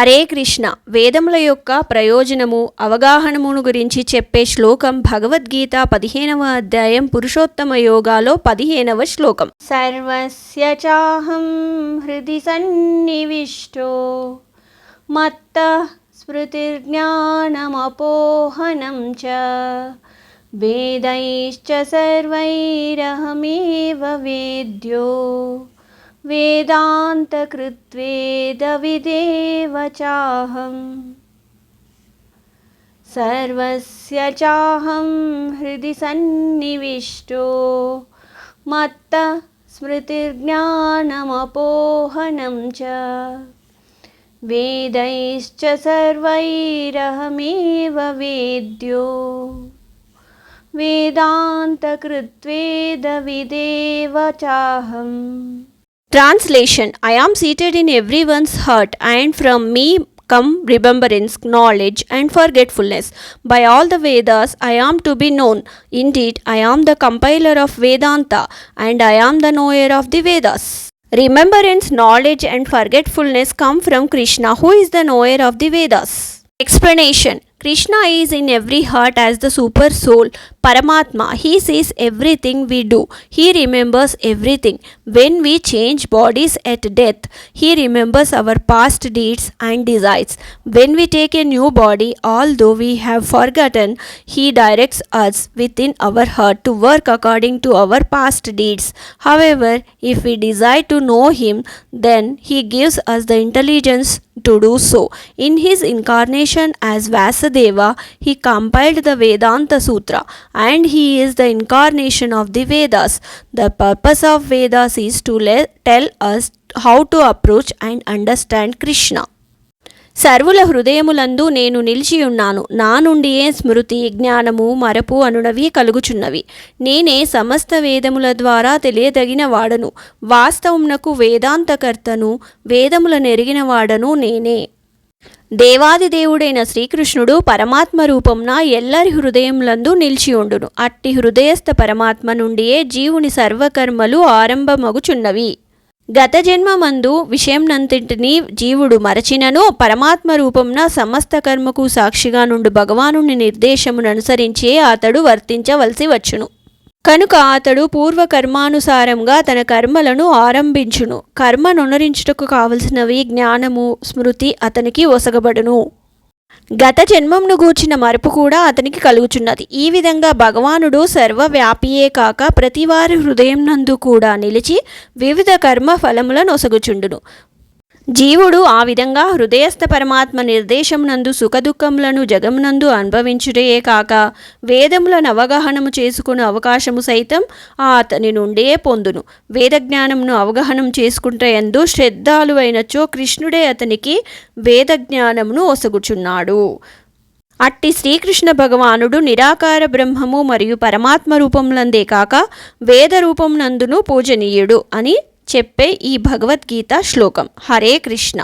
హరే కృష్ణ. వేదముల యొక్క ప్రయోజనము అవగాహనమును గురించి చెప్పే శ్లోకం భగవద్గీత పదిహేనవ అధ్యాయం పురుషోత్తమ యోగాలో పదిహేనవ శ్లోకం. సర్వస్య చాహం హృది సన్నివిష్టో. మత్త స్మృతిర్జ్ఞానమపోహనం చ. వేదైశ్చ సర్వైరహమేవ వేద్యో. वेदान्तकृत्वेदविदेव चाहम् सर्वस्य चाहं हृदि सन्निविष्टो मत्त स्मृतिर्ज्ञानमपोहनं च वेदैश्च सर्वैरहमेव वेद्यो वेदान्तकृत्वेदविदेव चाहम् Translation I am seated in everyone's heart, and from me come remembrance, knowledge, and forgetfulness. By all the Vedas, I am to be known. Indeed, I am the compiler of Vedanta, and I am the knower of the Vedas. Remembrance, knowledge, and forgetfulness come from Krishna, who is the knower of the Vedas. Explanation Krishna is in every heart as the super soul, Paramatma. He sees everything we do, He remembers everything. When we change bodies at death, He remembers our past deeds and desires. When we take a new body, although we have forgotten, He directs us within our heart to work according to our past deeds. However, if we desire to know Him, then He gives us the intelligence to do so. In his incarnation as Vasudeva, he compiled the Vedanta Sutra and he is the incarnation of the Vedas. The purpose of Vedas is to le- tell us how to approach and understand Krishna. సర్వుల హృదయములందు నేను నిలిచియున్నాను నా నుండియే స్మృతి జ్ఞానము మరపు అనునవి కలుగుచున్నవి నేనే సమస్త వేదముల ద్వారా తెలియదగిన వాడను వాస్తవమునకు వేదాంతకర్తను వేదముల నెరిగిన వాడను నేనే దేవాది దేవుడైన శ్రీకృష్ణుడు పరమాత్మ రూపంన ఎల్లరి హృదయములందు నిలిచియుండును అట్టి హృదయస్థ పరమాత్మ నుండియే జీవుని సర్వకర్మలు ఆరంభమగుచున్నవి. గత జన్మమందు విషయంనంతటిని జీవుడు మరచినను పరమాత్మ రూపంన సమస్త కర్మకు సాక్షిగా నుండి భగవానుని నిర్దేశమును అనుసరించే అతడు వర్తించవలసి వచ్చును. కనుక అతడు పూర్వ కర్మానుసారంగా తన కర్మలను ఆరంభించును. కర్మ నునరించుటకు కావలసినవి జ్ఞానము స్మృతి అతనికి ఒసగబడును. గత జన్మంను గూర్చిన మరపు కూడా అతనికి కలుగుచున్నది. ఈ విధంగా భగవానుడు సర్వవ్యాపియే కాక ప్రతివారి హృదయం నందు కూడా నిలిచి వివిధ కర్మ ఫలములను ఒసగుచుండును. జీవుడు ఆ విధంగా హృదయస్థ పరమాత్మ నిర్దేశమునందు సుఖదుఖములను జగమునందు అనుభవించుటయే కాక వేదములను అవగాహనము చేసుకునే అవకాశము సైతం ఆ అతని నుండే పొందును. వేదజ్ఞానమును అవగాహనం చేసుకుంటే ఎందు శ్రద్ధాలు అయినచో కృష్ణుడే అతనికి వేదజ్ఞానమును ఒసగుచున్నాడు. అట్టి శ్రీకృష్ణ భగవానుడు నిరాకార బ్రహ్మము మరియు పరమాత్మ రూపములందే కాక వేద రూపమునందును పూజనీయుడు అని చెప్పే ఈ భగవద్గీత శ్లోకం. హరే కృష్ణ.